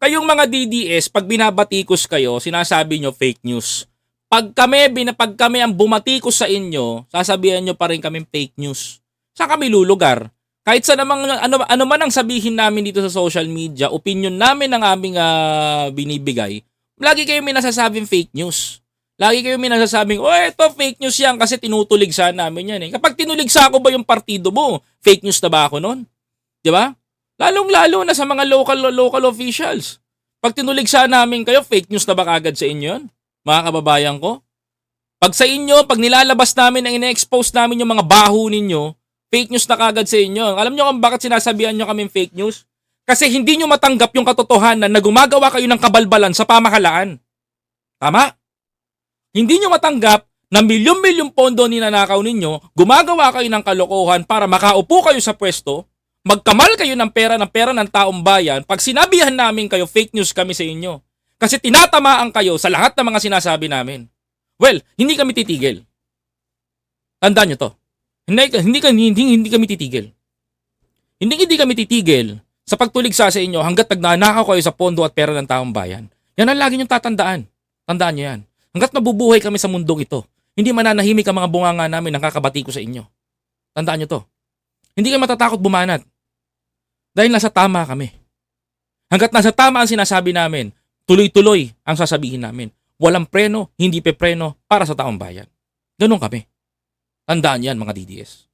kayong mga DDS, pag binabatikos kayo, sinasabi nyo fake news. Pag kami, bina- pag kami ang bumatikos sa inyo, sasabihan nyo pa rin kami fake news. Saan kami lulugar? Kahit sa namang, ano, ano man ang sabihin namin dito sa social media, opinion namin ang aming ah, binibigay, lagi kayo may fake news. Lagi kayo may oh, eto fake news yan kasi tinutuligsa namin yan eh. Kapag tinuligsa ko ba yung partido mo, fake news na ba ako nun? Di ba? Lalong-lalo na sa mga local local officials. Pag tinuligsa namin kayo, fake news na ba kagad sa inyo yun? Mga kababayan ko? Pag sa inyo, pag nilalabas namin ang ine-expose namin yung mga baho ninyo, fake news na kagad sa inyo. Alam nyo kung bakit sinasabihan nyo kaming fake news? Kasi hindi nyo matanggap yung katotohanan na gumagawa kayo ng kabalbalan sa pamahalaan. Tama? Hindi nyo matanggap na milyon-milyong pondo ninanakaw ninyo, gumagawa kayo ng kalokohan para makaupo kayo sa pwesto, magkamal kayo ng pera ng pera ng taong bayan, pag sinabihan namin kayo, fake news kami sa inyo. Kasi tinatamaan kayo sa lahat ng mga sinasabi namin. Well, hindi kami titigil. Tandaan nyo to. Hindi, hindi, hindi, hindi kami titigil. Hindi, hindi kami titigil sa pagtuligsa sa inyo hanggat nagnanakaw kayo sa pondo at pera ng taong bayan. Yan ang lagi nyo tatandaan. Tandaan nyo yan. Hanggat nabubuhay kami sa mundong ito, hindi mananahimik ang mga bunganga namin ang kakabati ko sa inyo. Tandaan nyo to. Hindi kayo matatakot bumanat. Dahil nasa tama kami. Hanggat nasa tama ang sinasabi namin, tuloy-tuloy ang sasabihin namin. Walang preno, hindi pe preno para sa taong bayan. Ganun kami. Tandaan yan mga DDS.